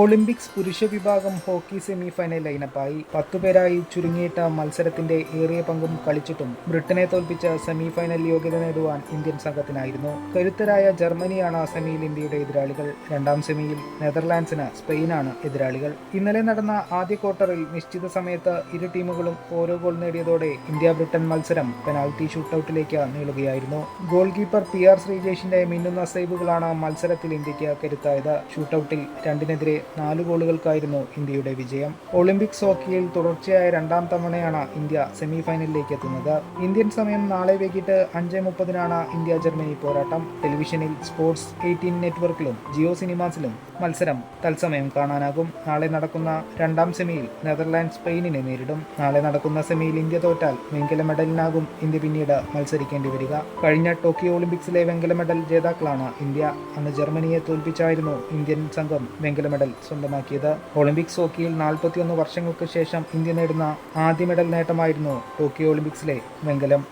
Olympics പുരുഷ വിഭാഗം hockey semi final ലൈനപ്പായി പത്തുപേരായി ചുരുങ്ങിയിട്ട മത്സരത്തിന്റെ ഏറിയ പങ്കും കളിച്ചിട്ടും ബ്രിട്ടനെ തോൽപ്പിച്ച സെമി ഫൈനൽ യോഗ്യത നേടുവാൻ ഇന്ത്യൻ സംഘത്തിനായിരുന്നു. കരുത്തരായ ജർമ്മനിയാണ് സെമിയിൽ ഇന്ത്യയുടെ എതിരാളികൾ. രണ്ടാം സെമിയിൽ നെതർലാൻഡ്സിന് സ്പെയിനാണ് എതിരാളികൾ. ഇന്നലെ നടന്ന ആദ്യ ക്വാർട്ടറിൽ നിശ്ചിത സമയത്ത് ഇരു ടീമുകളും ഓരോ ഗോൾ നേടിയതോടെ ഇന്ത്യ ബ്രിട്ടൻ മത്സരം പെനാൽറ്റി ഷൂട്ടൌട്ടിലേക്ക് നീളുകയായിരുന്നു. ഗോൾ കീപ്പർ പി ആർ ശ്രീജേഷിന്റെ മിന്നുന്ന സേവുകളാണ് മത്സരത്തിൽ ഇന്ത്യയ്ക്ക് കരുത്തായത്. ഷൂട്ടൌട്ടിൽ രണ്ടിനെതിരെ നാല് ഗോളുകൾക്കായിരുന്നു ഇന്ത്യയുടെ വിജയം. ഒളിമ്പിക്സ് ഹോക്കിയിൽ തുടർച്ചയായ രണ്ടാം തവണയാണ് ഇന്ത്യ സെമി ഫൈനലിലേക്ക് എത്തുന്നത്. ഇന്ത്യൻ സമയം നാളെ വൈകിട്ട് അഞ്ച് മുപ്പതിനാണ് ഇന്ത്യ ജർമ്മനി പോരാട്ടം. ടെലിവിഷനിൽ സ്പോർട്സ് എയ്റ്റീൻ നെറ്റ്വർക്കിലും ജിയോ സിനിമാസിലും മത്സരം തത്സമയം കാണാനാകും. നാളെ നടക്കുന്ന രണ്ടാം സെമിയിൽ നെതർലാൻഡ് സ്പെയിനിനെ നേരിടും. നാളെ നടക്കുന്ന സെമിയിൽ ഇന്ത്യ തോറ്റാൽ വെങ്കല മെഡലിനാകും ഇന്ത്യ പിന്നീട് മത്സരിക്കേണ്ടി വരിക. കഴിഞ്ഞ ടോക്കിയോ ഒളിമ്പിക്സിലെ വെങ്കല മെഡൽ ജേതാക്കളാണ് ഇന്ത്യ. അന്ന് ജർമ്മനിയെ തോൽപ്പിച്ചായിരുന്നു ഇന്ത്യൻ സംഘം വെങ്കല മെഡൽ സ്വന്തമാക്കിയത്. ഒളിമ്പിക്സ് ഹോക്കിയിൽ നാൽപ്പത്തിയൊന്ന് വർഷങ്ങൾക്ക് ശേഷം ഇന്ത്യ നേടുന്ന ആദ്യ മെഡൽ നേട്ടമായിരുന്നു ടോക്കിയോ ഒളിമ്പിക്സിലെ വെങ്കലം.